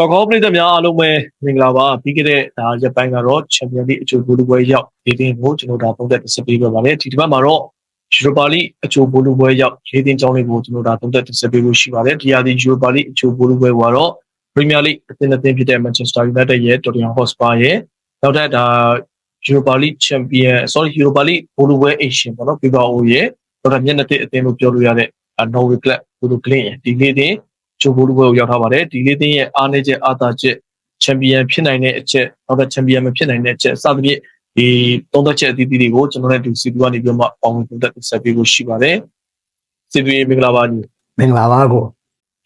ဆော်ကောပရိသတ်များအားလုံးပဲမင်္ဂလာပါပြီးခဲ့တဲ့ဒါရက်ပိုင်းကတော့ချန်ပီယံလိအချိုဘူလူပွဲရောက်ဒီတင်ကိုကျွန်တော်ဒါသုံးသက်တစ်ပေးပြပါတယ်ဒီတစ်ပတ်မှာတော့ယူရိုပါလိအချိုဘူလူပွဲရောက်ဒီတင်ကြောင်းလေးကိုကျွန်တော်ဒါသုံးသက်တစ်ပေးဖို့ရှိပါတယ်ဒီဟာဒီယူရိုပါလိအချိုဘူလူပွဲကတော့ပရီးမီးယားလိအသင်းအသင်းဖြစ်တဲ့ Manchester United ရဲ့ Tottenham Hotspur ရဲ့နောက်ထပ်ဒါယူရိုပါလိချန်ပီယံ sorry ယူရိုပါလိဘူလူပွဲအေရှင်ပေါ့နော်ပြပါအိုရဲ့နောက်ထပ်မျက်နှာသစ်အသင်းလို့ပြောလို့ရတဲ့ Norway Club ဘူလူကလင်းရဲ့ဒီလေးတင် ဂျိုဘိုလူပွဲကိုရောက်ထားပါတယ်ဒီလေးတင်းရဲ့အားနည်းချက်အားသာချက်ချန်ပီယံဖြစ်နိုင်တဲ့အချက်နောက်တော့ချန်ပီယံမဖြစ်နိုင်တဲ့အချက်စသဖြင့်ဒီသုံးသက်ချက်အသီးသီးတွေကိုကျွန်တော်တို့စီတူကနေပြီးမှပေါင်းဝင်သုံးသက်ဆက်ပေးဖို့ရှိပါတယ်စီတူမင်္ဂလာပါညီမင်္ဂလာပါကို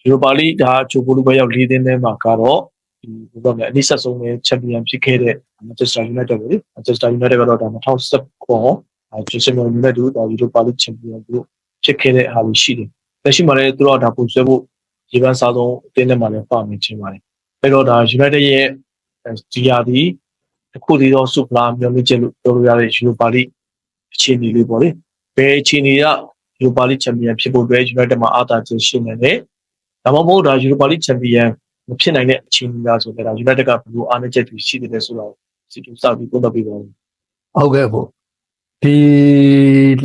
ယူရိုပါလိဒါဂျိုဘိုလူပွဲရောက်လေးတင်းထဲမှာကတော့ဒီဘယ်လိုလဲအနည်းဆက်ဆုံးနဲ့ချန်ပီယံဖြစ်ခဲ့တဲ့ Manchester United ပဲလေ Manchester United ကတော့ဒါ2019ခေါ်အဲဂျေဆင်မိုယူနိုက်တက်ဒါယူရိုပါလိချန်ပီယံကိုဖြစ်ခဲ့တဲ့အားရှိတယ်လက်ရှိမှာလည်းသူတို့ကဒါပုံဆွဲဖို့ ရေပန်းစားဆုံးအတင်းထဲမှာလည်းပါနေချင်းပါတယ်အဲ့တော့ဒါ United ရဲ့ဒီယာဒီတစ်ခုတည်းသောစုဖလာမျိုးလေးချက်လို့ပြောလို့ရတဲ့ Europa League အခြေအနေလေးပေါ့လေဘယ်အခြေအနေက Europa League Champion ဖြစ်ဖို့အတွက် United မှာအားသာချက်ရှိနေတယ်ဒါမှမဟုတ်ဒါ Europa League Champion မဖြစ်နိုင်တဲ့အခြေအနေလားဆိုတော့ဒါ United ကဘယ်လိုအားနည်းချက်တွေရှိတယ်ဆိုတော့စီတူစပြီးပုံသပေးပါဦးဟုတ်ကဲ့ကိုဒီ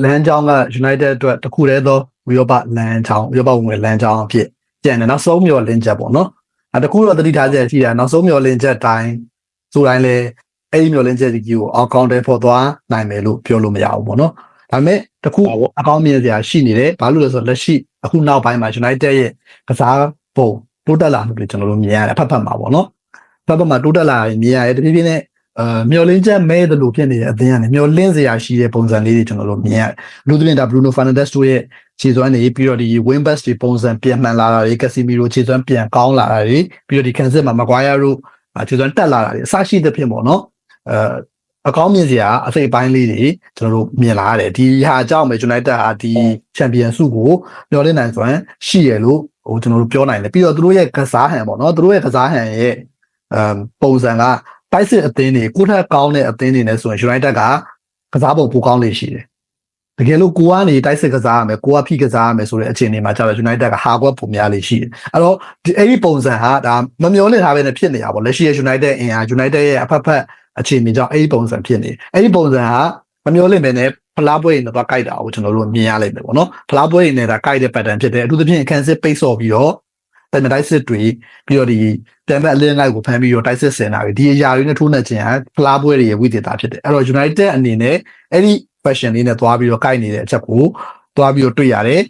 လမ်းကြောင်းက United အတွက်တစ်ခုတည်းသောဝီရောပလမ်းကြောင်းဝီရောပဝင်လမ်းကြောင်းအဖြစ် ကျန်တယ်နောက်ဆုံးမျောလင်းချက်ပေါ့နော်အဲတခုတော့တတိထားချက်ရှိတာနောက်ဆုံးမျောလင်းချက်တိုင်းဆိုတိုင်းလေအဲ့ဒီမျောလင်းချက်ကြီးကိုအောက်ကောင်တယ်ဖို့သွားနိုင်မယ်လို့ပြောလို့မရဘူးပေါ့နော်ဒါပေမဲ့တခုအကောင်းမြင်စရာရှိနေတယ်ဘာလို့လဲဆိုတော့လက်ရှိအခုနောက်ပိုင်းမှာ United ရဲ့ကစားပုံတိုးတက်လာမှုတွေကျွန်တော်တို့မြင်ရတယ်ဖတ်ဖတ်မှာပေါ့နော်ဖတ်ဖတ်မှာတိုးတက်လာရင်မြင်ရတယ်တဖြည်းဖြည်းနဲ့ အဲမျောလင်းချက်မဲတယ်လို့ဖြစ်နေတဲ့အသင်းကနေမျောလင်းစရာရှိတဲ့ပုံစံလေးတွေကျွန်တော်တို့မြင်ရတယ်လူသဖြင့်ဒါ Bruno Fernandes တို့ရဲ့ခြေစွမ်းတွေပြီးတော့ဒီ wing back တွေပုံစံပြန်မှန်လာတာတွေ Casemiro ခြေစွမ်းပြန်ကောင်းလာတာတွေပြီးတော့ဒီ Kansas မှာ Maguire တို့ခြေစွမ်းတက်လာတာတွေအစရှိသဖြင့်ပေါ့နော်အဲအကောင်းမြင်စရာအစိပ်ပိုင်းလေးတွေကျွန်တော်တို့မြင်လာရတယ်ဒီဟာအကြောင်းပဲ United ဟာဒီ Champion ဆုကိုမျှော်လင့်နိုင်စွမ်းရှိရလို့ဟိုကျွန်တော်တို့ပြောနိုင်တယ်ပြီးတော့သူတို့ရဲ့ကစားဟန်ပေါ့နော်သူတို့ရဲ့ကစားဟန်ရဲ့အမ်ပုံစံက တိုက်စစ်အသင်းတွေကိုထက်ကောင်းတဲ့အသင်းတွေနဲ့ဆိုရင် United ကကစားပုံပိုကောင်းလေးရှိတယ်တကယ်လို့ကိုကနေတိုက်စစ်ကစားရမယ်ကိုကဖိကစားရမယ်ဆိုတဲ့အခြေအနေမှာကျတော့ United ကဟာကွက်ပုံများလေးရှိတယ်အဲ့တော့ဒီအဲ့ဒီပုံစံဟာဒါမမျောလင့်ထားပဲနဲ့ဖြစ်နေတာပေါ့လက်ရှိရဲ့ United အင်အား United ရဲ့အဖက်ဖက်အခြေအနေကြောင့်အဲ့ဒီပုံစံဖြစ်နေအဲ့ဒီပုံစံဟာမမျောလင့်ပဲနဲ့ဖလားပွဲတွေနဲ့တော့ကြိုက်တာကိုကျွန်တော်တို့မြင်ရလိမ့်မယ်ပေါ့နော်ဖလားပွဲတွေနဲ့ဒါကြိုက်တဲ့ pattern ဖြစ်တယ်အထူးသဖြင့်အခန်းစစ်ပိတ်ဆော့ပြီးတော့ တန်တိုက်စစ်တွေပြီးတော့ဒီပြန်ဘက်အလင်းလိုက်ကိုဖမ်းပြီးတော့တိုက်စစ်ဆင်တာတွေဒီအရာတွေနဲ့ထိုးနှက်ခြင်းဟာဖလားပွဲတွေရဲ့ဝိသေသဖြစ်တယ်အဲ့တော့ United အနေနဲ့အဲ့ဒီ fashion လေးနဲ့သွားပြီးတော့ကြိုက်နေတဲ့အချက်ကိုသွားပြီးတော့တွေ့ရတယ်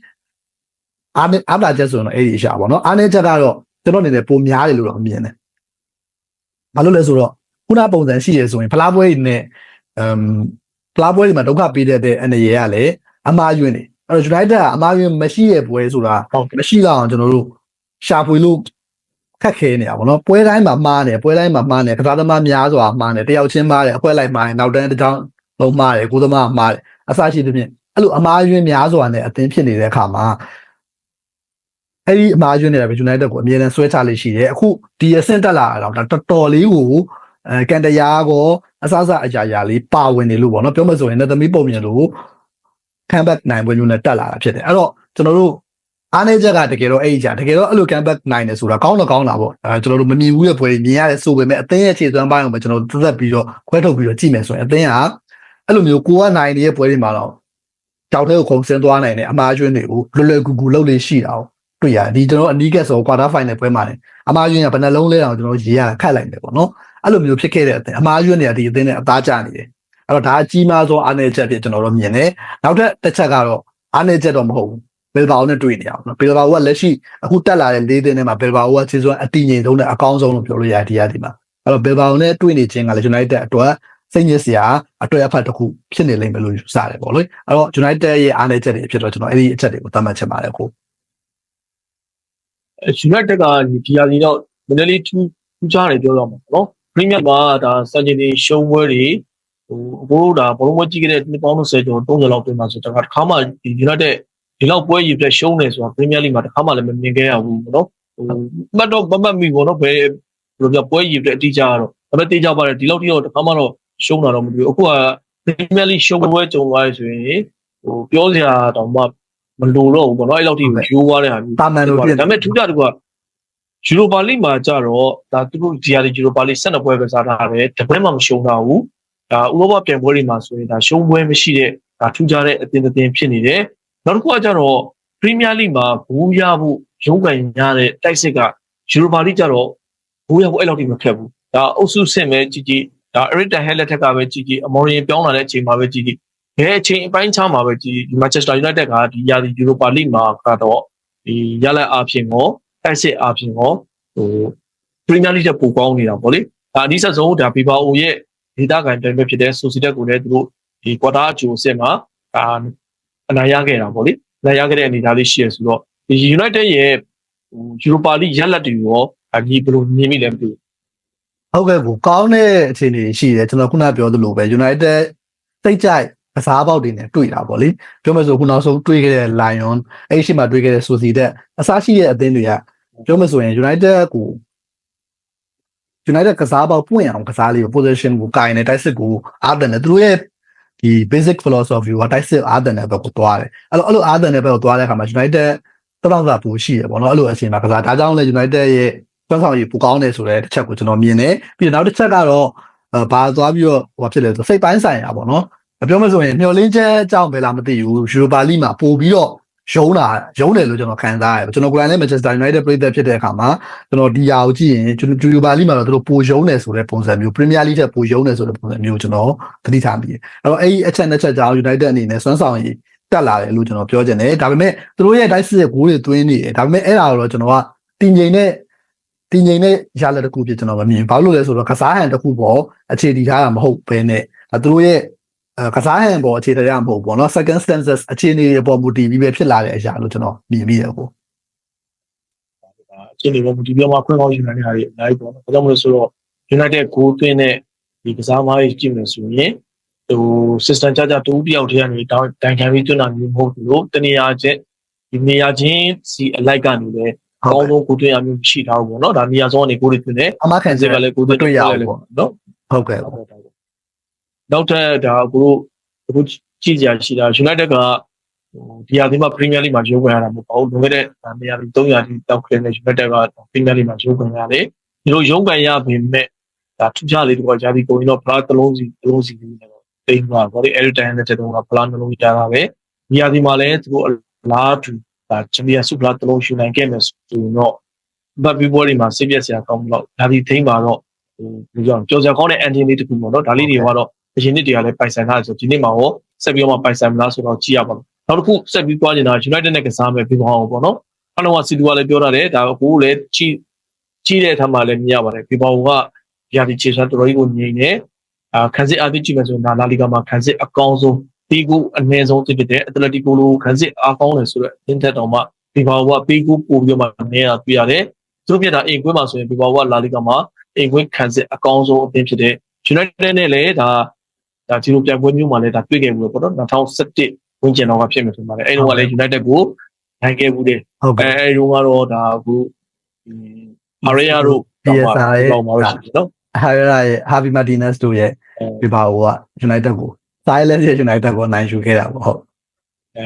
အားနဲ့အားလာချက်ဆိုရင်တော့အဲ့ဒီအရာပေါ့နော်အားနဲ့ချက်ကတော့ကျွန်တော်အနေနဲ့ပုံများတယ်လို့တော့မြင်တယ်ဘာလို့လဲဆိုတော့ခုနပုံစံရှိရဆိုရင်ဖလားပွဲတွေနဲ့အမ်ဖလားပွဲတွေမှာဒုက္ခပေးတဲ့အနေရကလည်းအမှားယွင်းနေအဲ့တော့ United ကအမှားယွင်းမရှိရဲ့ပွဲဆိုတာမရှိတော့အောင်ကျွန်တော်တို့ ရှာဖွေလို့ခက်ခဲနေတာပေါ့နော်ပွဲတိုင်းမှာမှားနေပွဲတိုင်းမှာမှားနေကစားသမားများစွာမှားနေတယောက်ချင်းမှားတယ်အဖွဲလိုက်မှားရင်နောက်တန်းတစ်ချောင်းလုံးမှားတယ်ကိုသမားမှားတယ်အစရှိသဖြင့်အဲ့လိုအမှားယွင်းများစွာနဲ့အသင်းဖြစ်နေတဲ့အခါမှာအဲ့ဒီအမှားယွင်းနေတာပဲ United ကိုအမြဲတမ်းဆွဲချလေးရှိတယ်အခုဒီအဆင့်တက်လာတော့ဒါတော်တော်လေးကိုအဲကန်တရားကောအစအစအရာရာလေးပါဝင်နေလို့ပေါ့နော်ပြောမှဆိုရင်လည်းသမီးပုံမြင်လို့ခံဘက်နိုင်ပွဲမျိုးနဲ့တက်လာတာဖြစ်တယ်အဲ့တော့ကျွန်တော်တို့ အားနေချက်ကတကယ်တော့အဲ့ဒီကြတကယ်တော့အဲ့လို comeback နိုင်တယ်ဆိုတာကောင်းတော့ကောင်းတာပေါ့အဲကျွန်တော်တို့မမြင်ဘူးတဲ့ပွဲမြင်ရတဲ့ဆိုပေမဲ့အသင်းရဲ့ခြေစွမ်းပိုင်းကိုပဲကျွန်တော်တို့သက်သက်ပြီးတော့ခွဲထုတ်ပြီးတော့ကြည့်မယ်ဆိုရင်အသင်းကအဲ့လိုမျိုးကိုကနိုင်နေတဲ့ပွဲတွေမှာတော့ကြောက်တဲ့ကိုခုံဆင်းသွားနိုင်တဲ့အမားကျွန်းတွေကိုလွယ်လွယ်ကူကူလုပ်လေးရှိတာကိုတွေ့ရတယ်ဒီကျွန်တော်အနီးကက်ဆို quarter final ပွဲမှာလည်းအမားကျွန်းကဘယ်နှလုံးလဲအောင်ကျွန်တော်ရေးရခတ်လိုက်တယ်ပေါ့နော်အဲ့လိုမျိုးဖြစ်ခဲ့တဲ့အသင်းအမားကျွန်းတွေကဒီအသင်းနဲ့အသားကျနေတယ်အဲ့တော့ဒါအကြီးမားဆုံးအားနည်းချက်ဖြစ်ကျွန်တော်တို့မြင်တယ်နောက်ထပ်တစ်ချက်ကတော့အားနည်းချက်တော့မဟုတ်ဘူး ဘယ်ဘာနဲ့တွေ့နေအောင်နော်ဘယ်ဘာကလက်ရှိအခုတက်လာတဲ့လေးသင်းထဲမှာဘယ်ဘာကခြေစွမ်းအတည်ငြိမ်ဆုံးနဲ့အကောင်းဆုံးလို့ပြောလို့ရတယ်ဒီရဒီမှာအဲ့တော့ဘယ်ဘာနဲ့တွေ့နေခြင်းကလည်း United အတွက်စိတ်ညစ်စရာအတွေ့အဖတ်တစ်ခုဖြစ်နေလိမ့်မယ်လို့ယူဆတယ်ပေါ့လေအဲ့တော့ United ရဲ့အားနည်းချက်တွေဖြစ်တော့ကျွန်တော်အဲ့ဒီအချက်တွေကိုသတ်မှတ်ချင်ပါတယ်ကို United ကဒီယာဒီတော့နည်းနည်းလေးထူးထူးခြားတယ်ပြောတော့မှာပေါ့နော်ပရီးမီးယားမှာဒါစံချိန်တွေရှုံးပွဲတွေဟိုအကိုဒါဘလုံးမကြည့်ခဲ့တဲ့နှစ်ပေါင်း30ကျော်30လောက်ပြင်မှာဆိုတော့တစ်ခါမှဒီ United ဒီလောက်ပွဲရည်ပြရှုံးနေဆိုတာပရီးမီးယားလိမှာတစ်ခါမှလည်းမမြင်ခဲ့ရဘူးပေါ့နော်ဟိုမှတ်တော့မမှတ်မိပေါ့နော်ဘယ်ဘယ်လိုပြောပွဲရည်ပြအတိအကျကတော့ဒါပေမဲ့တေးကြပါတယ်ဒီလောက်ထိတော့တစ်ခါမှတော့ရှုံးတာတော့မတွေ့ဘူးအခုကပရီးမီးယားလိရှုံးပွဲကြုံသွားရဆိုရင်ဟိုပြောစရာတော့မှမလိုတော့ဘူးပေါ့နော်အဲ့လောက်ထိရိုးသွားတဲ့ဟာမျိုးတာမန်လို့ဖြစ်ဒါပေမဲ့ထူးခြားတစ်ခုကယူရိုပါလိမှာကြတော့ဒါသူတို့ဒီဟာဒီယူရိုပါလိ12ပွဲကစားထားတယ်တပွဲမှမရှုံးတော့ဘူးဒါဥရောပပြိုင်ပွဲတွေမှာဆိုရင်ဒါရှုံးပွဲမရှိတဲ့ဒါထူးခြားတဲ့အသင်းတစ်သင်းဖြစ်နေတယ် နောက်တစ်ခုကကြတော့ပရီးမီးယားလိမှာဘူးရဖို့ရုံးကန်ရတဲ့တိုက်စစ်ကယူရိုပါလိကြတော့ဘူးရဖို့အဲ့လောက်ထိမခက်ဘူးဒါအုပ်စုဆင့်ပဲကြည်ကြည်ဒါအရစ်တန်ဟဲလက်ထက်ကပဲကြည်ကြည်အမော်ရင်ပြောင်းလာတဲ့အချိန်မှာပဲကြည်ကြည်ဘယ်အချိန်အပိုင်းခြားမှာပဲကြည်ဒီမန်ချက်စတာယူနိုက်တက်ကဒီယာဒီယူရိုပါလိမှာကတော့ဒီရလက်အဖြစ်ကိုတိုက်စစ်အဖြစ်ကိုဟိုပရီးမီးယားလိတက်ပိုကောင်းနေတာပေါ့လေဒါအနည်းဆက်ဆုံးဒါဘီဘာအိုရဲ့ဒေတာကန်ပြိုင်ပွဲဖြစ်တဲ့ဆိုစီတက်ကိုလည်းသူတို့ဒီကွာတာအကျိုးအစ်မှာဒါ အနိုင်ရခဲ့တာပေါ့လေအနိုင်ရခဲ့တဲ့အနေအထားလေးရှိရဆိုတော့ဒီ United ရဲ့ဟိုယူရိုပါလိရက်လက်တွေရောအညီဘယ်လိုမြင်မိလဲမသိဘူးဟုတ်ကဲ့ကိုကောင်းတဲ့အခြေအနေရှိတယ်ကျွန်တော်ခုနပြောသလိုပဲ United စိတ်ကြိုက်ကစားပေါက်တွေနဲ့တွေ့တာပေါ့လေပြောမယ်ဆိုခုနောက်ဆုံးတွေ့ခဲ့တဲ့ Lion အဲ့ဒီရှိမှတွေ့ခဲ့တဲ့ Sociedad အစားရှိတဲ့အသင်းတွေကပြောမယ်ဆိုရင် United ကို United ကစားပေါက်ပွင့်အောင်ကစားလေးကို position ကိုကင်နေတိုက်စစ်ကိုအားတယ်နဲ့သူတို့ရဲ့ ဒီ basic philosophy ကတိုက်စစ်အားတယ်တဲ့ဘက်ကိုသွားတယ်အဲ့လိုအဲ့လိုအားတယ်တဲ့ဘက်ကိုသွားတဲ့အခါမှာ United တောက်တာပူရှိရပေါ့နော်အဲ့လိုအချိန်မှာကစားဒါကြောင့်လဲ United ရဲ့စွမ်းဆောင်ရည်ပူကောင်းတယ်ဆိုတဲ့တစ်ချက်ကိုကျွန်တော်မြင်တယ်ပြီးတော့နောက်တစ်ချက်ကတော့အဲဘာသွားပြီးတော့ဟိုဖြစ်လဲဆိုစိတ်ပိုင်းဆိုင်ရာပေါ့နော်ပြောမယ်ဆိုရင်မျောလင်းချက်အကြောင်းပဲလားမသိဘူးယူရိုပါလိမှာပို့ပြီးတော့ ရုံးတာရုံးတယ်လို့ကျွန်တော်ခံစားရတယ်ကျွန်တော်ကိုယ်တိုင်လည်း Manchester United ပြည်သက်ဖြစ်တဲ့အခါမှာကျွန်တော်ဒီဟာကိုကြည့်ရင်ကျွန်တော်ယူရိုပါလိမှာတော့သူတို့ပိုရုံးတယ်ဆိုတဲ့ပုံစံမျိုး Premier League ထက်ပိုရုံးတယ်ဆိုတဲ့ပုံစံမျိုးကျွန်တော်သတိထားမိတယ်အဲ့တော့အဲ့ဒီအချက်နှစ်ချက်ကြောင့် United အနေနဲ့စွမ်းဆောင်ရည်တက်လာတယ်လို့ကျွန်တော်ပြောချင်တယ်ဒါပေမဲ့သူတို့ရဲ့တိုက်စစ်ရဲ့ဂိုးတွေသွင်းနေတယ်ဒါပေမဲ့အဲ့ဒါတော့ကျွန်တော်ကတင်ငိမ့်နဲ့တင်ငိမ့်နဲ့ရလက်တစ်ခုဖြစ်ကျွန်တော်မမြင်ဘာလို့လဲဆိုတော့ကစားဟန်တစ်ခုပေါ်အခြေတည်ထားတာမဟုတ်ဘဲနဲ့သူတို့ရဲ့အဲ ကစားဟန်ပေါ်အခြေတရမဟုတ်ပေါ့နော် second stances အခြေအနေတွေပေါ်မူတည်ပြီးပဲဖြစ်လာတဲ့အရာလို့ကျွန်တော်မြင်မိရပေါ့အခြေအနေပေါ်မူတည်ပြီးမှခွင့်ကောင်းယူနိုင်တဲ့ဟာတွေအများကြီးပေါ့နော်ဒါကြောင့်မလို့ဆိုတော့ United ကိုသွင်းတဲ့ဒီကစားမားကြီးကြည့်မယ်ဆိုရင်ဟို system ကြကြတူတယောက်တည်းကနေတောင်းတိုင်ခံပြီးတွန်းတာမျိုးမဟုတ်ဘူးလို့တနေရာချင်းဒီနေရာချင်းစီအလိုက်ကနေလည်းအကောင်းဆုံးကိုတွင်းရမျိုးရှိထားဘူးပေါ့နော်ဒါနေရာဆုံးကနေကိုတွေတွင်းတယ်အမခံစစ်ကလည်းကိုတွင်းရအောင်ပေါ့နော်ဟုတ်ကဲ့ နောက်ထပ်ဒါအခုအခုကြည့်ကြရရှိတာ United ကဟိုဒီဟာဒီမှာ Premier League မှာရုပ်ဝင်ရတာမဟုတ်ပါဘူးလွန်ခဲ့တဲ့နေရာ300တိတောက်ခင်းတဲ့ United က Premier League မှာရုပ်ဝင်ရတယ်ဒီလိုရုပ်ဝင်ရပေမဲ့ဒါထူးခြားလေးတော့ဂျာဒီကိုရင်တော့ဖလားတစ်လုံးစီတစ်လုံးစီလေးနဲ့တော့တိမ်သွားပါလေအဲ့ဒီတိုင်းနဲ့တဲ့တော့ဖလားနှလုံးကြီးတာပဲဒီဟာဒီမှာလည်းသူတို့အလားတူဒါချန်ပီယံဆုဖလားတစ်လုံးယူနိုင်ခဲ့မယ်ဆိုရင်တော့ဘတ်ဘီဘောတွေမှာစိတ်ပြက်စရာကောင်းတော့ဒါဒီထိမ့်ပါတော့ဟိုဘယ်လိုကြောင်ကြော်စရာကောင်းတဲ့ engine လေးတစ်ခုပေါ့နော်ဒါလေးတွေကတော့ အရင်နှစ်တည်းကလည်းပိုင်ဆိုင်ထားတယ်ဆိုဒီနေ့မှာရောဆက်ပြီးတော့မှပိုင်ဆိုင်မလားဆိုတော့ကြည့်ရပါမယ်နောက်တစ်ခုဆက်ပြီးသွားနေတာ United နဲ့ကစားမယ်ပြီးတော့ပေါ့နော်အလုံးကစီတူကလည်းပြောထားတယ်ဒါကိုလည်းကြည့်ကြည့်တဲ့အထက်မှာလည်းမြင်ရပါတယ်ပြီးတော့ကရာဒီချေရှာတော်တော်ကြီးကိုငြိမ်နေအာခန်းစစ်အသစ်ကြည့်မယ်ဆိုရင်ဒါလာလီဂါမှာခန်းစစ်အကောင်းဆုံးပြီးကူအနည်းဆုံးဖြစ်တဲ့အက်တလက်တီကိုလိုခန်းစစ်အားကောင်းတယ်ဆိုတော့အင်းသက်တော်မှပြီးတော့ကပြီးကူပို့ပြီးတော့မှနေရပြရတယ်သူတို့ပြတာအိမ်ကွင်းမှာဆိုရင်ပြီးတော့ကလာလီဂါမှာအိမ်ကွင်းခန်းစစ်အကောင်းဆုံးအသင်းဖြစ်တဲ့ United နဲ့လည်းဒါ ဒါဒီလိုပြိုင်ပွဲမျိုးမှာလည်းဒါတွေ့ခဲ့ဘူးပေါ့နော်2017ဝန်းကျင်တော့ကဖြစ်မယ်ဆိုပါတယ်အဲ့တော့ကလည်း United ကိုနိုင်ခဲ့ဘူးတယ်ဟုတ်အဲကဲ့အဲ့တော့ကတော့ဒါအခုမာရီယာတို့တော့မှာရှိတယ်နော်ဟာရရဲ့ Harvey Martinez တို့ရဲ့ဒီပါဟိုက United ကို Silence ရဲ့ United ကိုနိုင်ယူခဲ့တာပေါ့ဟုတ်အဲ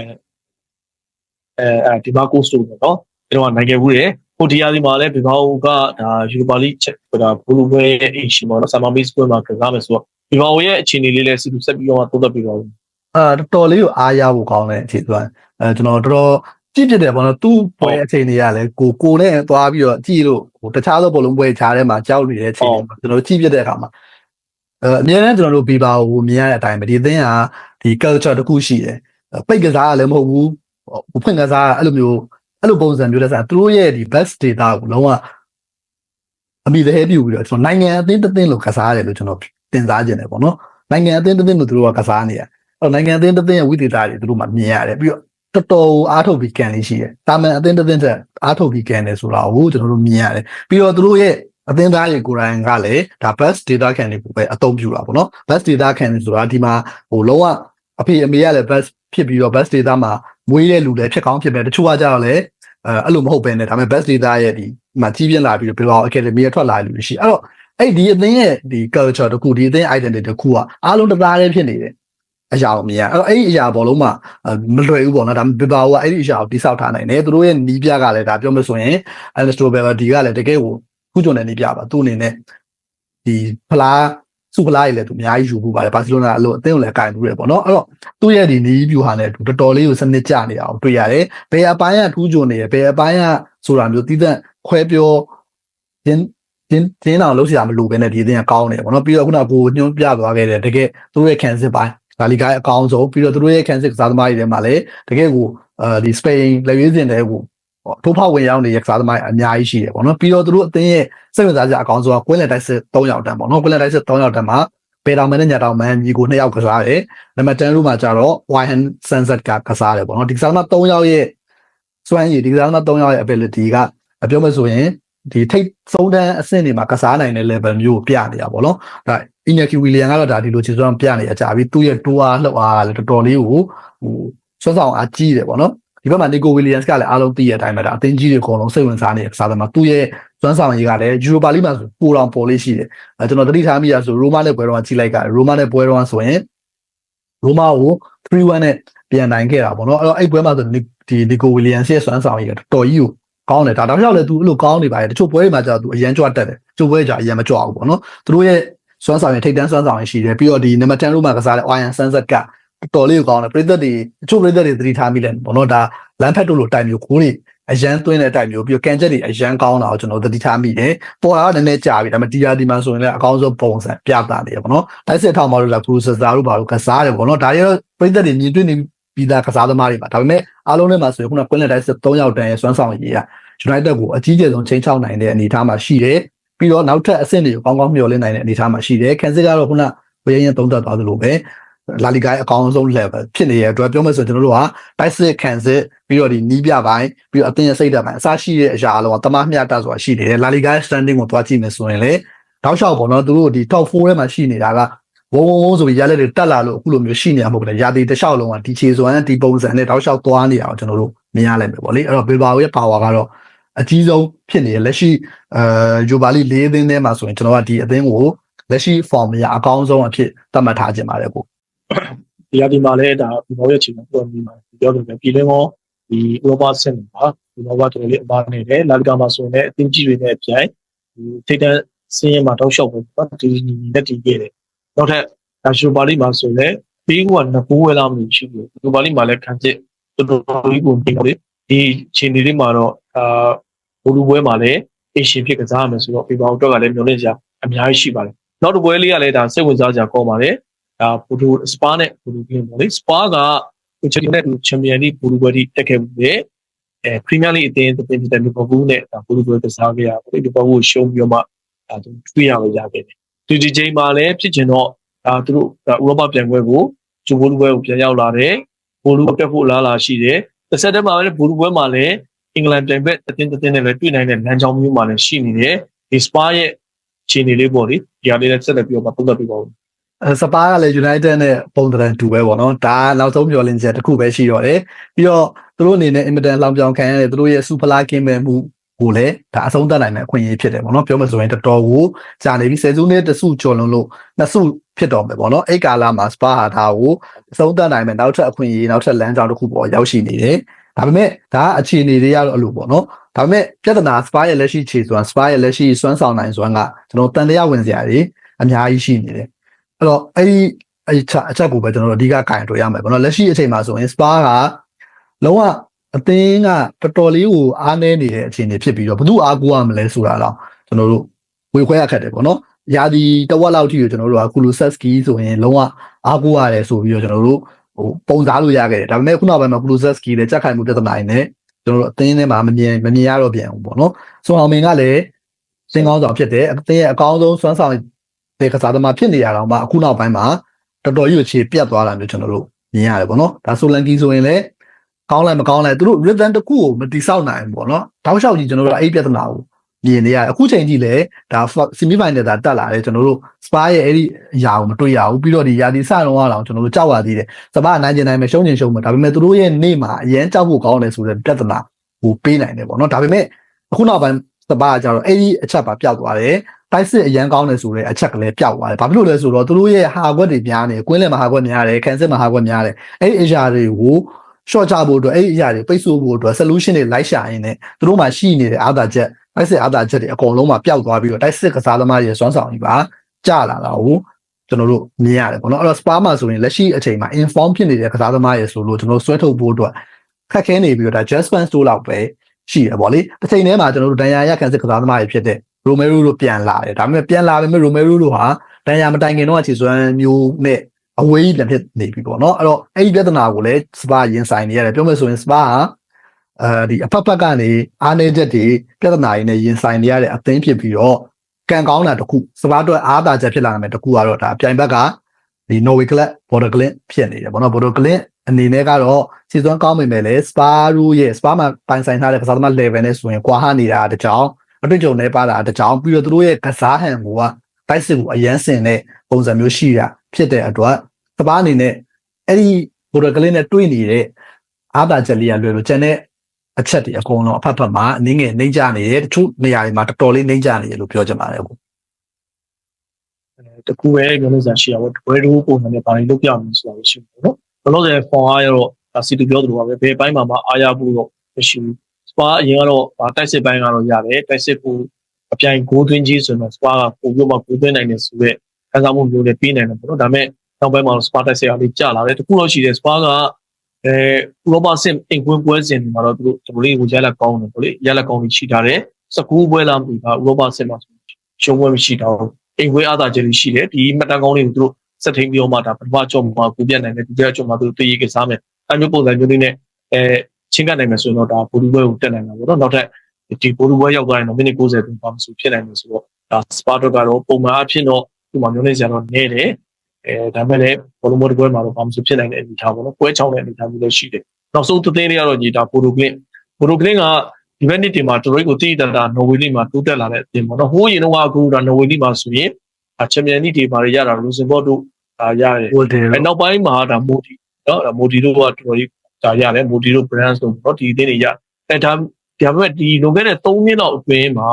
အဲဒီမာကိုစတိုပေါ့နော်အဲ့တော့နိုင်ခဲ့ဘူးတယ်ဟိုဒီယာဒီမှာလည်းဘီဘာအိုကဒါယူရိုပါလိချက်ဒါဘူလူဘဲရဲ့အိမ်ရှိပေါ့နော်ဆာမာမီစပွဲမှာကစားမယ်ဆိုတော့ ဘီဘာအိုရဲ့အခြေအနေလေးလည်းစီတူဆက်ပြီးတော့သုံးသပ်ပြီးပါဦးအာတော်တော်လေးကိုအားရဖို့ကောင်းတဲ့အခြေသွားအဲကျွန်တော်တော်တော်ကြည့်ပြတယ်ပေါ့နော်သူ့ပွဲအချိန်တွေကလည်းကိုကိုနဲ့သွားပြီးတော့ကြည့်လို့ဟိုတခြားသောဘောလုံးပွဲခြားထဲမှာကြောက်နေတဲ့အချိန်တွေကျွန်တော်ကြည့်ပြတဲ့အခါမှာအဲအများနဲ့ကျွန်တော်တို့ဘီဘာကိုမြင်ရတဲ့အတိုင်းပဲဒီအသင်းကဒီ culture တစ်ခုရှိတယ်ပိတ်ကစားရလည်းမဟုတ်ဘူးဟိုဖွင့်ကစားအဲ့လိုမျိုးအဲ့လိုပုံစံမျိုးတဲ့စားသူတို့ရဲ့ဒီ best data ကိုလုံးဝအမိသေးပြူပြီးတော့ကျွန်တော်နိုင်ငံအသင်းတစ်သင်းလို့ကစားရတယ်လို့ကျွန်တော် တင်စားခြင်းတယ်ပေါ့နော်နိုင်ငံအသင်းတစ်သင်းလို့သူတို့ကကစားနေရအဲ့တော့နိုင်ငံအသင်းတစ်သင်းရဲ့ဝိသေသတွေသူတို့မှမြင်ရတယ်ပြီးတော့တော်တော်အားထုတ်ပြီးကန်လေးရှိတယ်။တာမန်အသင်းတစ်သင်းတက်အားထုတ်ပြီးကန်တယ်ဆိုတာကိုကျွန်တော်တို့မြင်ရတယ်။ပြီးတော့သူတို့ရဲ့အသင်းသားတွေကိုယ်တိုင်ကလည်းဒါ best data ခံတွေကိုပဲအသုံးပြုတာပေါ့နော်။ best data ခံဆိုတာဒီမှာဟိုလုံးဝအဖေအမေကလည်း best ဖြစ်ပြီးတော့ best data မှာမွေးတဲ့လူလည်းဖြစ်ကောင်းဖြစ်မယ်တချို့ကကြတော့လည်းအဲအဲ့လိုမဟုတ်ပဲねဒါပေမဲ့ best data ရဲ့ဒီမှာကြီးပြင်းလာပြီးတော့ဘယ်လို academy ရထွက်လာတဲ့လူတွေရှိအဲ့တော့ အဲ့ဒီအသင်းရဲ့ဒီ culture တခုဒီအသင်း identity တခုကအားလုံးတစ်သားတည်းဖြစ်နေတယ်အရာကိုမြင်ရအဲ့တော့အဲ့ဒီအရာဘောလုံးမှာမလွယ်ဘူးပေါ့နော်ဒါပေမဲ့ဘီဘာကအဲ့ဒီအရာကိုတိဆောက်ထားနိုင်တယ်သူတို့ရဲ့နီးပြကလည်းဒါပြောမဆိုရင်အန်စတိုဘယ်ဒီကလည်းတကယ်ကိုခုကျွန်တဲ့နီးပြပါသူ့အနေနဲ့ဒီဖလားစုဖလားကြီးလည်းသူအများကြီးယူဖို့ပါတယ်ဘာစီလိုနာအလို့အသင်းကိုလည်းကင်ဘူးရပေါ့နော်အဲ့တော့သူ့ရဲ့ဒီနီးဗျူဟာနဲ့သူတော်တော်လေးကိုစနစ်ကျနေအောင်တွေ့ရတယ်ဘယ်အပိုင်းကထူးချွန်နေရဘယ်အပိုင်းကဆိုတာမျိုးတီးတဲ့ခွဲပြောတင်း တင်းတင်းအောင်လုပ်စရာမလိုဘဲနဲ့ဒီအသင်းကကောင်းနေတယ်ပေါ့နော်ပြီးတော့ခုနကကိုညွှန်းပြသွားခဲ့တယ်တကယ်သူတို့ရဲ့ခံစစ်ပိုင်းလာလီဂါရဲ့အကောင်ဆုံးပြီးတော့သူတို့ရဲ့ခံစစ်ကစားသမားတွေထဲမှာလည်းတကယ်ကိုအဲဒီစပိန်လက်ရွေးစင်တဲ့ကိုထိုးဖောက်ဝင်ရောက်နေတဲ့ကစားသမားတွေအများကြီးရှိတယ်ပေါ့နော်ပြီးတော့သူတို့အသင်းရဲ့စိတ်ဝင်စားစရာအကောင်ဆုံးကကွင်းလက်တိုက်စစ်3ယောက်တန်းပေါ့နော်ကွင်းလက်တိုက်စစ်3ယောက်တန်းမှာပေတောင်မန်နဲ့ညာတောင်မန်ညီကို2ယောက်ကစားတယ်နံပါတ်10လို့မှာကျတော့ Wyhan Sunset ကကစားတယ်ပေါ့နော်ဒီကစားသမား3ယောက်ရဲ့စွမ်းရည်ဒီကစားသမား3ယောက်ရဲ့ ability ကပြောမလို့ဆိုရင် ဒီထိတ်ဆုံးတန်းအဆင့်တွေမှာကစားနိုင်တဲ့ level မျိုးကိုပြနေတာပေါ့နော်ဒါ Iñaki William ကတော့ဒါဒီလိုခြေစွမ်းပြနေကြပြီသူ့ရဲ့တိုးအားလှုပ်အားကလည်းတော်တော်လေးကိုဟိုစွမ်းဆောင်အားကြီးတယ်ပေါ့နော်ဒီဘက်မှာ Nico Williams ကလည်းအားလုံးသိရတဲ့အတိုင်းပဲဒါအသင်းကြီးတွေအကုန်လုံးစိတ်ဝင်စားနေတဲ့ကစားသမားသူ့ရဲ့စွမ်းဆောင်ရည်ကလည်း Europa League မှာဆိုပိုတောင်ပေါ်လေးရှိတယ်အဲကျွန်တော်သတိထားမိရဆို Roma နဲ့ပွဲတော့ကြီးလိုက်က Roma နဲ့ပွဲတော့ဆိုရင် Roma ကို3-1နဲ့ပြန်နိုင်ခဲ့တာပေါ့နော်အဲ့တော့အဲ့ပွဲမှာဆိုဒီ Nico Williams ရဲ့စွမ်းဆောင်ရည်ကတော်တော်ကြီးကို ကောင်းတယ်ဒါတောင်လျှောက်လဲသူအဲ့လိုကောင်းနေပါတယ်တချို့ပွဲတွေမှာကျတော့သူအရန်ကြွတက်တယ်တချို့ပွဲတွေကျအရန်မကြွဘူးပေါ့နော်သူတို့ရဲ့စွမ်းဆောင်ရည်ထိတ်တန်းစွမ်းဆောင်ရည်ရှိတယ်ပြီးတော့ဒီနံပါတ်10လို့မှကစားတဲ့ Iron Sunset ကတော်လေးကိုကောင်းတယ်ပရိသတ်တွေတချို့ပရိသတ်တွေသတိထားမိလဲပေါ့နော်ဒါလမ်းဖက်တို့လိုတိုင်မျိုးကိုတွေအရန်သွင်းတဲ့တိုင်မျိုးပြီးတော့ကန်ချက်တွေအရန်ကောင်းတာကိုကျွန်တော်သတိထားမိတယ်ပေါ်လာတော့နည်းနည်းကြာပြီဒါပေမဲ့ဒီယာဒီမှာဆိုရင်လည်းအကောင်းဆုံးပုံစံပြတာနေရပေါ့နော်တိုက်စစ်ထောင်မှာလို့လာ processor တို့ဘာလို့ကစားတယ်ပေါ့နော်ဒါရပရိသတ်တွေမြင်တွေ့နေပြီးသားကစားသမားတွေပါဒါပေမဲ့အားလုံးထဲမှာဆိုရင်ခုနကွင်းလက်တိုက်စစ်3ယောက်တန်းရဲ့စွမ်းဆောင်ရည်က United ကိုအကြီးကျယ်ဆုံးချိန်ချောက်နိုင်တဲ့အနေအထားမှာရှိတယ်ပြီးတော့နောက်ထပ်အဆင့်တွေကိုကောင်းကောင်းမျှော်လင့်နိုင်တဲ့အနေအထားမှာရှိတယ်ခန်းစစ်ကတော့ခုနဘယ်ရင်သုံးသပ်သွားသလိုပဲလာလီဂိုင်းအကောင်းဆုံး level ဖြစ်နေတဲ့အတွက်ပြောမယ်ဆိုရင်ကျွန်တော်တို့ကတိုက်စစ်ခံစစ်ပြီးတော့ဒီနီးပြပိုင်းပြီးတော့အသင်းရဲ့စိတ်ဓာတ်ပိုင်းအစရှိတဲ့အရာအလုံးကတမမျှတဆိုတာရှိနေတယ်လာလီဂိုင်း standing ကိုတွားကြည့်မယ်ဆိုရင်လေတောက်လျှောက်ပေါ့နော်သူတို့ဒီ top 4ထဲမှာရှိနေတာကဝုံဝုံဝုံဆိုပြီးရလက်တွေတက်လာလို့အခုလိုမျိုးရှိနေမှာမဟုတ်ဘူးလေရာသီတစ်လျှောက်လုံးကဒီခြေစွမ်းဒီပုံစံနဲ့တောက်လျှောက်သွားနေတာကိုကျွန်တော်တို့မြင်ရလိမ့်မယ်ပေါ့လေအဲ့တော့ဘီဘာရဲ့ power ကတော့ အကြီးဆုံးဖြစ်နေတယ်လက်ရှိအဲယူဘာလီ၄သင်းထဲမှာဆိုရင်ကျွန်တော်ကဒီအသင်းကိုလက်ရှိ form ရအကောင်းဆုံးအဖြစ်သတ်မှတ်ထားခြင်းပါတယ်ကိုဒီရာဒီမှာလည်းဒါဒီဘောရဲ့ချိန်မှာပြောပြီးမှာပြောတယ်ပဲပြည်လင်းကောဒီဥရောပဆင့်မှာဒီဘောကတော်တော်လေးအပါနေတယ်လာလီဂါမှာဆိုရင်လည်းအသင်းကြီးတွေနဲ့အပြိုင်ဒီထိတ်တန့်စင်းရဲမှာတောက်လျှောက်ပဲဒီလက်တည်ခဲ့တယ်နောက်ထပ်ဒါရှူပါလီမှာဆိုရင်လည်းပြီးကနှစ်ဘူးဝဲလာမှရှိဘူးရှူပါလီမှာလည်းခံစစ်တော်တော်လေးကိုပြီးတယ်ဒီချိန်လေးမှာတော့အာ ဘူလူပွဲမှာလည်းအေရှင်ဖြစ်ကစားရမယ်ဆိုတော့ဒီဘောအတွက်ကလည်းမျှော်လင့်စရာအများကြီးရှိပါတယ်နောက်တစ်ပွဲလေးကလည်းဒါစိတ်ဝင်စားစရာကောင်းပါတယ်ဒါဘူဒူစပါနဲ့ဘူဒူကင်းပေါ့လေစပါကကိုချင်တဲ့ချန်ပီယံလိဘူဒူဘွဲတိတက်ခဲ့မှုလေအဲပရီးမီယာလိအသင်းတစ်သင်းဖြစ်တဲ့လီဗာပူးနဲ့ဒါဘူဒူဘွဲကစားခဲ့ရပေါ့လေလီဗာပူးကိုရှုံးပြီးတော့မှဒါသူတွေ့ရလို့ရခဲ့တယ်ဒီဒီချိန်မှာလည်းဖြစ်ချင်တော့ဒါသူတို့ဒါဥရောပပြန်ပွဲကိုဂျိုဘူဒူဘွဲကိုပြန်ရောက်လာတယ်ဘူဒူတက်ဖို့လားလာရှိတယ်တစ်ဆက်တည်းမှာလည်းဘူဒူဘွဲမှာလည်း အင်္ဂလန်ပြန်ဘက်အသင်းတစ်သင်းနဲ့လည်းတွေ့နိုင်တဲ့လမ်းကြောင်းမျိုးမှာလည်းရှိနေတယ်ဒီစပါရဲ့ခြေနေလေးပေါ့လေဒီဟာလေးလည်းဆက်လက်ပြီးတော့ပုံသက်ပြပါဦးအဲစပါးကလည်း United နဲ့ပုံသဏ္ဍာန်တူပဲပေါ့နော်ဒါနောက်ဆုံးမျှော်လင့်ချက်တစ်ခုပဲရှိတော့တယ်ပြီးတော့သူတို့အနေနဲ့အင်မတန်လောင်ပြောင်ခံရတဲ့သူတို့ရဲ့စူပလာကင်းမဲ့မှုကိုလည်းဒါအဆုံးသတ်နိုင်မယ့်အခွင့်အရေးဖြစ်တယ်ပေါ့နော်ပြောမှဆိုရင်တော်တော်ကိုကြာနေပြီဆယ်စုနှစ်တစုကျော်လွန်လို့နှစ်စုဖြစ်တော်မယ်ပေါ့နော်အဲ့ကာလမှာစပါဟာဒါကိုအဆုံးသတ်နိုင်မယ့်နောက်ထပ်အခွင့်အရေးနောက်ထပ်လမ်းကြောင်းတစ်ခုပေါ်ရောက်ရှိနေတယ် ဒါပေမဲ့ဒါကအခြေအနေတွေကတော့အလိုပေါ့နော်ဒါပေမဲ့ပြဿနာစပါရဲ့လက်ရှိခြေစွမ်းစပါရဲ့လက်ရှိစွမ်းဆောင်နိုင်စွမ်းကကျွန်တော်တန်တရားဝင်စရာတွေအများကြီးရှိနေတယ်အဲ့တော့အဲ့ဒီအဲ့ဒီချက်အချက်ကိုပဲကျွန်တော်တို့အဓိကကင်တွေ့ရမယ်ပေါ့နော်လက်ရှိအချိန်မှာဆိုရင် Spa ကလုံးဝအသင်းကတော်တော်လေးကိုအားနည်းနေတဲ့အခြေအနေဖြစ်ပြီးတော့ဘယ်သူအားကိုးရမလဲဆိုတာတော့ကျွန်တော်တို့ဝေခွဲရခက်တယ်ပေါ့နော်ရာဒီတဝက်လောက်ထိကိုကျွန်တော်တို့ကကူလူဆက်စကီဆိုရင်လုံးဝအားကိုးရတယ်ဆိုပြီးတော့ကျွန်တော်တို့ ဟိုပုံစားလို့ရခဲ့တယ်ဒါပေမဲ့ခုနောက်ပိုင်းမှာကူလူဆက်စကီလည်းကြက်ခိုင်မှုပြဿနာတွေနဲ့ကျွန်တော်တို့အသင်းထဲမှာမမြင်မမြင်ရတော့ပြန်ဘူးပေါ့နော်ဆိုအောင်မင်းကလည်းစင်ကောင်းဆောင်ဖြစ်တယ်အသင်းရဲ့အကောင်းဆုံးစွမ်းဆောင်တဲ့ကစားသမားဖြစ်နေရတော့မှအခုနောက်ပိုင်းမှာတော်တော်ကြီးအခြေပြတ်သွားတာမျိုးကျွန်တော်တို့မြင်ရတယ်ပေါ့နော်ဒါဆိုလန်ကီဆိုရင်လည်းကောင်းလိုက်မကောင်းလိုက်သူတို့ rhythm တစ်ခုကိုမတိဆောက်နိုင်ဘူးပေါ့နော်တောက်လျှောက်ကြီးကျွန်တော်တို့အဲ့ဒီပြဿနာကို မြင်နေရတယ်အခုချိန်ကြီးလည်းဒါ semi final ဒါတက်လာတယ်ကျွန်တော်တို့ spa ရဲ့အဲ့ဒီအရာကိုမတွေ့ရဘူးပြီးတော့ဒီယာဒီစတော့အောင်ကျွန်တော်တို့ကြောက်ရသေးတယ်စပါနိုင်ကျင်နိုင်မယ်ရှုံးကျင်ရှုံးမယ်ဒါပေမဲ့သူတို့ရဲ့နေ့မှာအရင်ကြောက်ဖို့ကောင်းတယ်ဆိုတဲ့ပြဿနာကိုပေးနိုင်တယ်ပေါ့နော်ဒါပေမဲ့အခုနောက်ပိုင်းစစပါးကကြတော့အဲ့ဒီအချက်ပါပျောက်သွားတယ်တိုက်စစ်အရန်ကောင်းတယ်ဆိုတဲ့အချက်ကလည်းပျောက်သွားတယ်ဘာဖြစ်လို့လဲဆိုတော့သူတို့ရဲ့ဟာကွက်တွေများနေကွင်းလယ်မှာဟာကွက်များတယ်ကန်စစ်မှာဟာကွက်များတယ်အဲ့ဒီအရာတွေကို short ချဖို့အတွက်အဲ့ဒီအရာတွေပိတ်ဆို့ဖို့အတွက် solution တွေလိုက်ရှာရင်းနဲ့သူတို့မှာရှိနေတဲ့အာသာချက် တိုက်စစ်အာသာချက်တွေအကုန်လုံးမှာပျောက်သွားပြီးတော့တိုက်စစ်ကစားသမားရဲ့စွမ်းဆောင်ကြီးပါကျလာတာကိုကျွန်တော်တို့မြင်ရတယ်ပေါ့နော်အဲ့တော့ spa မှာဆိုရင်လက်ရှိအချိန်မှာ inform ဖြစ်နေတဲ့ကစားသမားရဲ့ဆိုလို့ကျွန်တော်တို့ဆွဲထုတ်ဖို့အတွက်ခက်ခဲနေပြီးတော့ဒါ adjustment store လောက်ပဲရှိရပေါ့လေတစ်ချိန်တည်းမှာကျွန်တော်တို့ဒဏ်ရာရခံစစ်ကစားသမားတွေဖြစ်တဲ့ Romero တို့ပြန်လာတယ်ဒါပေမဲ့ပြန်လာပေမဲ့ Romero တို့ဟာဒဏ်ရာမတိုင်ခင်တော့အခြေစွမ်းမျိုးနဲ့အဝေးကြီးပြန်ဖြစ်နေပြီပေါ့နော်အဲ့တော့အဲ့ဒီပြဿနာကိုလည်း spa ရင်ဆိုင်နေရတယ်ပြောမယ်ဆိုရင် spa ဟာ အဲဒီအဖက်ဖက်ကနေအားနေချက်တွေပြဿနာတွေနဲ့ရင်ဆိုင်နေရတဲ့အသင်းဖြစ်ပြီးတော့ကံကောင်းတာတစ်ခု spa အတွက်အားသာချက်ဖြစ်လာမယ်တစ်ခုကတော့ဒါပြိုင်ဘက်ကဒီ Norway Club Border Glint ဖြစ်နေတယ်ပေါ့နော် Border Glint အနေနဲ့ကတော့စီစွမ်းကောင်းပေမဲ့လည်း spa တို့ရဲ့ spa မှာပိုင်ဆိုင်ထားတဲ့ကစားသမား level နဲ့ဆိုရင်ကွာဟနေတာတကြောင်အတွေ့အကြုံနဲ့ပါတာတကြောင်ပြီးတော့သူတို့ရဲ့ကစားဟန်ကတိုက်စစ်ကိုအရန်စင်တဲ့ပုံစံမျိုးရှိတာဖြစ်တဲ့အတွက်စပါးအနေနဲ့အဲ့ဒီဘိုဒကလေးနဲ့တွေ့နေတဲ့အာသာချက်လေးရလွယ်လို့ကျန်တဲ့ အချက်တွေအကုန်လုံးအဖက်ဖက်မှာအနည်းငယ်နှိမ့်ကြနေတယ်တချို့နေရာတွေမှာတော်တော်လေးနှိမ့်ကြနေတယ်လို့ပြောချင်ပါတယ်အခုတကူပဲပြောလို့စားရှိရပေါ့တပွဲတို့ပုံစံနဲ့ဘာတွေလုပ်ပြမလဲဆိုတာရှိတယ်နော်ဘယ်လိုလဲဖော်အားရတော့ဒါစီတူပြောသလိုပါပဲဘယ်ပိုင်းမှာမှအားရဖို့တော့မရှိဘူးစပါအရင်ကတော့ဗာတိုက်စစ်ပိုင်းကတော့ရတယ်တိုက်စစ်ကိုအပြိုင်ဂိုးသွင်းကြီးဆိုတော့စပါကပို့ပြီးမှဂိုးသွင်းနိုင်တယ်ဆိုတော့ခံစားမှုမျိုးနဲ့ပြီးနိုင်တယ်ပေါ့နော်ဒါပေမဲ့နောက်ပိုင်းမှာစပါတိုက်စစ်အားလေးကျလာတယ်တကူတော့ရှိတယ်စပါက အဲဥရောပဆင်အင်ကွင်းပွဲစဉ်မှာတော့သူတို့ဒီလိုလေးကိုရလက်ကောင်းတယ်ပေါ့လေရလက်ကောင်းပြီးရှိထားတယ်စကူပွဲလာပြီကဥရောပဆင်မှာရှုံးပွဲမရှိတော့ဘူးအိမ်ခွေးအားသာချက်ရှိတယ်ဒီမှတ်တမ်းကောင်းလေးကိုသူတို့စက်ထိန်ပြီးတော့မှဒါပထမကြော့မှာကိုပြတ်နိုင်တယ်ဒီကြော့မှာသူတို့တည်ရကစားမယ်အဲမျိုးပုံစံမျိုးလေးနဲ့အဲချင်းကနိုင်မယ်ဆိုရင်တော့ဒါဘူလူပွဲကိုတက်နိုင်မှာပေါ့နော်နောက်ထပ်ဒီဘူလူပွဲရောက်သွားရင်တော့မိနစ်90အတွင်းပါမဆိုဖြစ်နိုင်တယ်ဆိုတော့ဒါစပါတော့ကတော့ပုံမှန်အဖြစ်တော့ဒီမှာမျိုးလေးစရာတော့နေတယ် အဲဒါပေမဲ့လည်းဘောလုံးပွဲမှာတော့ပါမဆိုဖြစ်နိုင်တဲ့အနေအထားပေါ့နော်ပွဲချောင်းတဲ့အနေအထားမျိုးလည်းရှိတယ်နောက်ဆုံးသတင်းလေးကတော့ညီဒါဘူလူကလင်ဘူလူကလင်ကဒီဘက်နှစ်တင်မှာတော်ရိတ်ကိုတည်တတာနော်ဝေလိမှာတိုးတက်လာတဲ့အပြင်ပေါ့နော်ဟိုးရင်တော့အခုဒါနော်ဝေလိမှာဆိုရင်ချန်ပီယံလိတွေပါရတာလူစင်ဘော့တို့ဒါရတယ်ဟိုတယ်အဲနောက်ပိုင်းမှာဒါမိုဒီနော်ဒါမိုဒီတို့ကတော်တော်ကြီးဒါရတယ်မိုဒီတို့ brands တို့နော်ဒီအသေးတွေရအဲဒါဒါပေမဲ့ဒီလွန်ခဲ့တဲ့3နှစ်လောက်အတွင်းမှာ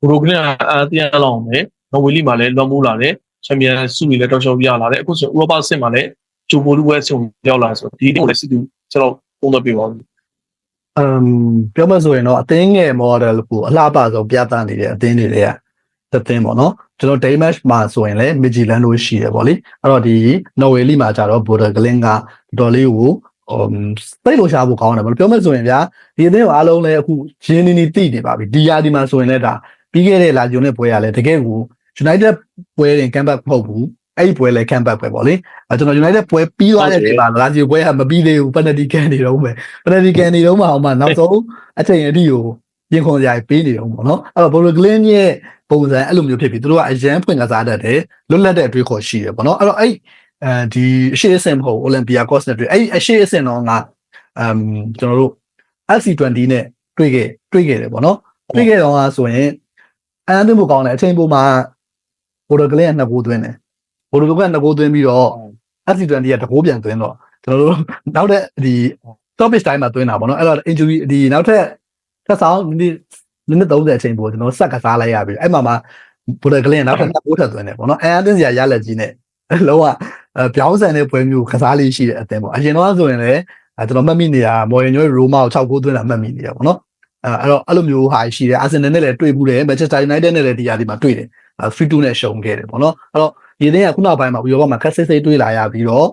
ဘရိုကလင်အာတီယန်လောင်းမယ်နော်ဝေလီမှာလည်းလွန်မှုလာတယ် ချန်ပီယံစုတွေလည်းတောက်လျှောက်ပြလာတယ်အခုဆိုဥရောပစစ်မှာလည်းဂျိုပိုလူဝဲဆုံရောက်လာဆိုဒီနေ့လည်းစစ်သူကျွန်တော်ပုံတော့ပြပါဦးအမ်ပြောမှဆိုရင်တော့အသင်းငယ် model ကိုအလှပဆုံးပြသနေတဲ့အသင်းတွေတွေကသင်းပေါ့နော်ကျွန်တော် day match မှာဆိုရင်လည်း Midtjylland လို့ရှိရပေါ့လေအဲ့တော့ဒီ Norway League မှာကြတော့ Border Glint ကတော်တော်လေးကိုအမ်သိလို့ရှားဖို့ကောင်းတယ်ပေါ့ပြောမှဆိုရင်ဗျာဒီအသင်းကိုအားလုံးလည်းအခုရင်းနေနေသိနေပါပြီဒီယာဒီမှာဆိုရင်လည်းဒါပြီးခဲ့တဲ့လာဂျွန်နဲ့ပွဲရလဲတကယ်ကို United ပွဲရင် comeback မဟုတ်ဘူးအဲ့ဒီပွဲလဲ comeback ပဲပေါ့လေအဲကျွန်တော် United ပွဲပြီးသွားတဲ့ချိန်မှာလာဂျီပွဲကမပြီးသေးဘူး penalty ကန်နေတော့မယ် penalty ကန်နေတော့မှအောင်မှနောက်ဆုံးအချိန်အထိကိုပြင်ခွန်ကြိုင်ပေးနေတော့ပေါ့နော်အဲ့တော့ Border Glint ရဲ့ပုံစံအဲ့လိုမျိုးဖြစ်ပြီသူတို့ကအရန်ဖွင့်ကစားတတ်တယ်လွတ်လပ်တဲ့အတွေ့အခေါ်ရှိတယ်ပေါ့နော်အဲ့တော့အဲ့အဲဒီအရှိအဆင်မဟုတ် Olympiacos နဲ့တွေ့အဲ့အရှိအဆင်တော့ငါအမ်ကျွန်တော်တို့ FC20 နဲ့တွေ့ခဲ့တွေ့ခဲ့တယ်ပေါ့နော်တွေ့ခဲ့တော့ဆိုရင်အန်အသင်းပိုကောင်းတယ်အချိန်ပိုမှာ Border Glint ကနှစ်ဂိုးသွင်းတယ် Border Glint ကနှစ်ဂိုးသွင်းပြီးတော့ FC20 ကတကိုးပြန်သွင်းတော့ကျွန်တော်တို့နောက်တဲ့ဒီ topic time မှာသွင်းတာပေါ့နော်အဲ့တော့ injury ဒီနောက်ထပ်ထပ်ဆောင်မိနစ်မိနစ်30အချိန်ပို့ကျွန်တော်ဆက်ကစားလိုက်ရပြီအဲ့မှာမှာဘူဒကလင်းနောက်ထပ်ပိုးထပ်သွင်းတယ်ပေါ့နော်အဲအတင်းစရာရလက်ကြီးနဲ့လုံးဝပြောင်းဆန်တဲ့ပွဲမျိုးကစားလေးရှိတဲ့အတင်းပေါ့အရင်တော့ဆိုရင်လည်းကျွန်တော်မှတ်မိနေတာမော်ရင်ညိုရိုမာကို6ဂိုးသွင်းတာမှတ်မိနေတယ်ပေါ့နော်အဲအဲ့တော့အဲ့လိုမျိုးဟာရှိတယ်အာဆင်နယ်နဲ့လည်းတွေ့ဘူးတယ်မန်ချက်စတာယူနိုက်တက်နဲ့လည်းဒီယာဒီမှာတွေ့တယ် 3-2နဲ့ရှုံးခဲ့တယ်ပေါ့နော်အဲ့တော့ဒီအတင်းကခုနောက်ပိုင်းမှာဥရောပမှာခက်စစ်စစ်တွေ့လာရပြီးတော့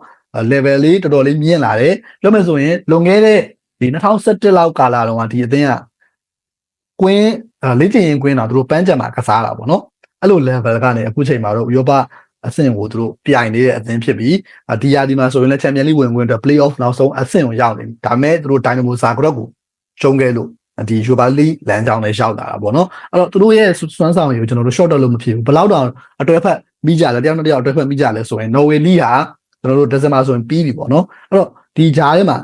level လေးတော်တော်လေးမြင့်လာတယ်ပြောမယ်ဆိုရင်လွန်ခဲ့တဲ့ဒီ2017လောက်ကာလတုန်းကဒီအသင်းကကွင်းလေ့ကျင့်ရင်ကွင်းတော့သူတို့ပန်းကြံမှာကစားတာပေါ့နော်အဲ့လို level ကနေအခုချိန်မှာတော့ဥရောပအဆင့်ကိုသူတို့ပြိုင်နေတဲ့အသင်းဖြစ်ပြီးဒီယာဒီမှာဆိုရင်လည်းချန်ပီယံလိဝင်ဝင်အတွက် play off နောက်ဆုံးအဆင့်ကိုရောက်နေပြီဒါပေမဲ့သူတို့ Dynamo Zagreb ကိုကျုံးခဲ့လို့ ဒီ Europa League လမ်းကြောင်းနဲ့ရောက်လာတာပေါ့နော်အဲ့တော့သူတို့ရဲ့စွမ်းဆောင်ရည်ကိုကျွန်တော်တို့ short တော့လို့မဖြစ်ဘူးဘယ်လောက်တောင်အတွဲဖက်မိကြလဲတယောက်နဲ့တယောက်အတွဲဖက်မိကြလဲဆိုရင် Norway League ဟာကျွန်တော်တို့ December ဆိုရင်ပြီးပြီပေါ့နော်အဲ့တော့ဒီဂျားထဲမှာ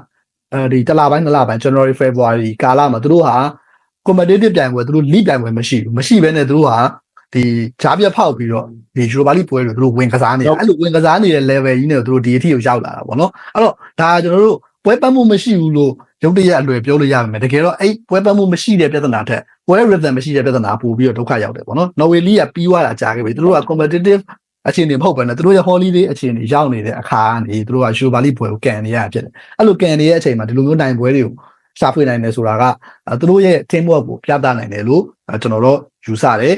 အဲဒီတလပိုင်းနှစ်လပိုင်း January February ကာလမှာသူတို့ဟာ competitive ပြိုင်ပွဲသူတို့ league ပြိုင်ပွဲမရှိဘူးမရှိဘဲနဲ့သူတို့ဟာဒီဂျားပြတ်ဖောက်ပြီးတော့ဒီ Europa League ပွဲတွေသူတို့ဝင်ကစားနေအဲ့လိုဝင်ကစားနေတဲ့ level ကြီးနဲ့သူတို့ဒီအထိကိုရောက်လာတာပေါ့နော်အဲ့တော့ဒါကျွန်တော်တို့ပွဲပတ်မှုမရှိဘူးလို့ယ ရုပ်တရက်အလွယ်ပြောလို့ရပါမယ်တကယ်တော့အဲ့ပွဲပတ်မှုမရှိတဲ့ပြဿနာထက်ပွဲ rhythm မရှိတဲ့ပြဿနာပို့ပြီးတော့ဒုက္ခရောက်တယ်ပေါ့နော် Norway League ကပြီးသွားတာကြာခဲ့ပြီသူတို့က competitive အခြေအနေမဟုတ်ဘဲနဲ့သူတို့ရဲ့ holiday အခြေအနေရောက်နေတဲ့အခါကနေသူတို့က Europa League ပွဲကိုကန်နေရဖြစ်တယ်အဲ့လိုကန်နေတဲ့အချိန်မှာဒီလိုမျိုးနိုင်ပွဲတွေကိုရှာဖွေနိုင်တယ်ဆိုတာကအဲသူတို့ရဲ့ team work ကိုပြသနိုင်တယ်လို့အဲကျွန်တော်တို့ယူဆတယ်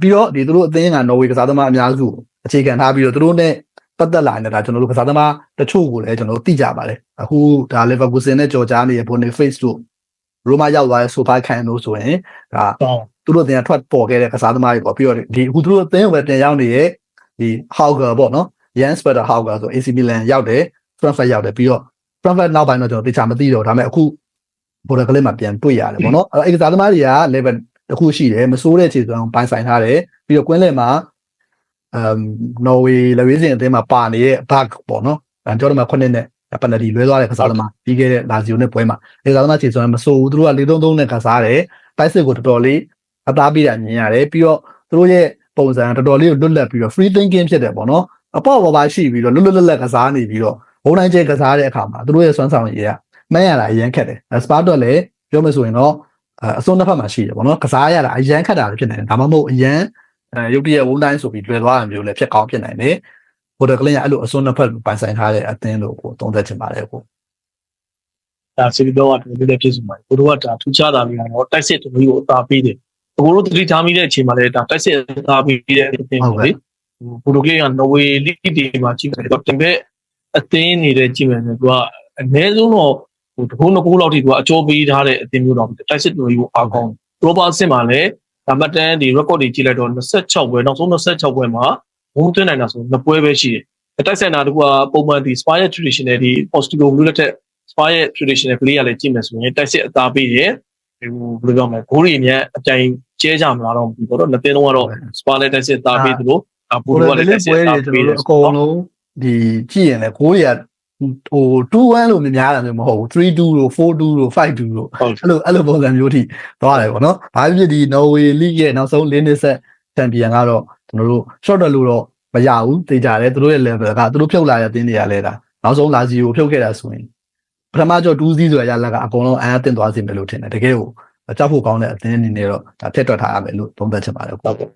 ပြီးတော့ဒီသူတို့အသင်းက Norway ကစားသမားအများစုကိုအခြေခံထားပြီးတော့သူတို့နဲ့ ပတ်သက်လာနေတာကျွန်တော်တို့ကစားသမားတချို့ကိုလည်းကျွန်တော်တို့သိကြပါတယ်အခုဒါ Leverkusen နဲ့ကြော်ကြားနေတဲ့ Boniface တို့ Roma ရောက်သွားတဲ့ Sofa ခံလို့ဆိုရင်ဒါတောင်းသူတို့အတင်ထွက်ပေါ်ခဲ့တဲ့ကစားသမားတွေပေါ့ပြီးတော့ဒီအခုသူတို့အသင်းကိုပဲပြန်ရောက်နေတဲ့ဒီ Hauger ပေါ့နော် Jens Peter Hauger ဆို AC Milan ရောက်တယ် Frankfurt ရောက်တယ်ပြီးတော့ Frankfurt နောက်ပိုင်းတော့ကျွန်တော်သိချာမသိတော့ဒါပေမဲ့အခုဘော်ဒကလေးမှာပြန်တွေ့ရတယ်ပေါ့နော်အဲ့ဒီကစားသမားတွေက level တစ်ခုရှိတယ်မစိုးတဲ့ခြေစွမ်းကိုပိုင်းဆိုင်ထားတယ်ပြီးတော့ကွင်းလယ်မှာ အမ် Norway လက်ဝဲစင်အသင်းမှာပါနေတဲ့ back ပေါ့နော်အဲကျွန်တော်တို့မှာခုနှစ်နဲ့ပန်နတီလွဲသွားတဲ့ကစားသမားပြီးခဲ့တဲ့လာဇီယိုနဲ့ပွဲမှာဒီကစားသမားခြေစွမ်းမစိုးဘူးသူတို့က4-3-3နဲ့ကစားတယ်တိုက်စစ်ကိုတော်တော်လေးအသားပေးတာမြင်ရတယ်ပြီးတော့သူတို့ရဲ့ပုံစံတော်တော်လေးကိုလွတ်လပ်ပြီးတော့ free thinking ဖြစ်တယ်ပေါ့နော်အပေါ့ပေါ်ပါရှိပြီးတော့လွတ်လွတ်လပ်လပ်ကစားနေပြီးတော့ဘုံတိုင်းကျဲကစားတဲ့အခါမှာသူတို့ရဲ့စွမ်းဆောင်ရည်ကမန်းရတာအရင်ခက်တယ်စပါတော့လည်းပြောမယ်ဆိုရင်တော့အစွန်းတစ်ဖက်မှာရှိတယ်ပေါ့နော်ကစားရတာအရင်ခက်တာလည်းဖြစ်နေတယ်ဒါမှမဟုတ်အရင် အဲရုပ်တရက်ဝုန်းတိုင်းဆိုပြီးလွယ်သွားတာမျိုးလည်းဖြစ်ကောင်းဖြစ်နိုင်တယ်ဘိုဒကလင်းကအဲ့လိုအစွန်းတစ်ဖက်ပိုင်ဆိုင်ထားတဲ့အသင်းလို့ကိုသုံးသပ်ချင်ပါတယ်ကိုဒါစီဗီတော့ကဒီလိုဖြစ်စမှာကိုတို့ကဒါထူးခြားတာလေးကတော့တိုက်စစ်တူမျိုးကိုအသာပေးတယ်ကိုတို့တတိထားမိတဲ့အချိန်မှာလည်းဒါတိုက်စစ်အသာပေးတဲ့အတင်းပေါ့လေကိုတို့ကလေးကနော်ဝေလိတီမှာကြည့်တယ်တော့တင်ပဲအသင်းနေတဲ့ကြည့်မယ်ဆိုသူကအနည်းဆုံးတော့ဟိုတကုန်းနှစ်ကုန်းလောက်ထိသူကအကျော်ပေးထားတဲ့အသင်းမျိုးတော့တိုက်စစ်တူမျိုးကိုအားကောင်းပရိုပါအဆင့်မှာလည်း ဒါမှတ်တမ်းဒီ record တွေကြည့်လိုက်တော့26ပွဲနောက်ဆုံး26ပွဲမှာဘုံသွင်းနိုင်တာဆိုနှစ်ပွဲပဲရှိတယ်တိုက်စင်တာတကူကပုံမှန်ဒီ spire traditional ဒီ Postigo Blue လက်ထက် spa ရဲ့ traditional play ရလည်းကြည့်မယ်ဆိုရင်တိုက်စစ်အသားပေးတယ်ဟိုဘယ်လိုပြောမလဲဂိုးရီအမြတ်အတိုင်းကျဲကြမလားတော့မသိဘူးတော့နှစ်သိန်းလုံးကတော့ spa လည်းတိုက်စစ်အသားပေးသလိုအပူဘိုကဒကလည်းလတိုက်င်းစစ်ပွဲအတွေသားကျွန်ပေးတော်တယ်တို့အကုန်လုံးဒီကြည့်ရင်လည်းကိုရီးယား ဟို2-1လို့မများတာမျိုးမဟုတ်ဘူး3-2လို့4-2လို့5-2လို့ဟုတ်အဲ့လိုအဲ့လိုပုံစံမျိုးထိသွားတယ်ပေါ့နော်။ဘာဖြစ်ဖြစ်ဒီ Norway League ရဲ့နောက်ဆုံး၄နှစ်ဆက်ချန်ပီယံကတော့ကျွန်တော်တို့ short တက်လို့တော့မရဘူးသိကြတယ်သူတို့ရဲ့ level ကသူတို့ဖြုတ်လာတဲ့အသင်းတွေကလည်းဒါနောက်ဆုံးလာစီကိုဖြုတ်ခဲ့တာဆိုရင်ပထမကျော်2စီးဆိုရရလက်ကအကုန်လုံးအန်အသင့်သွားစေမယ်လို့ထင်တယ်တကယ်ကိုကြောက်ဖို့ကောင်းတဲ့အသင်းအနေနဲ့တော့ဒါဖြတ်ထွက်ထားရမယ်လို့သုံးသပ်ချင်ပါတယ်ဟုတ်ဟုတ်ကဲ့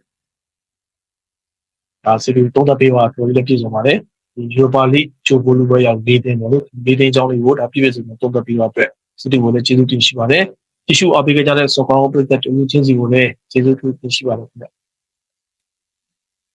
ဒါစီဗီသုံးသပ်ပေးပါပြောလေးပြည့်စုံပါတယ်ဒီ Europa League ချိုးဘလူးပွဲရောက်၄သိန်းပေါ့လို့၄သိန်းကျောင်းလေးကိုဒါပြည့်ပြည့်စုံစုံသုံးသပ်ပေးပါအတွက်စစ်တီကိုလည်းကျေးဇူးတင်ရှိပါတယ်တ िश ူအပေးကြတဲ့စောကောင်းပြည်သက်တူချင်းစီကိုလည်းကျေးဇူးတင်ရှိပါတယ်ခင်ဗျ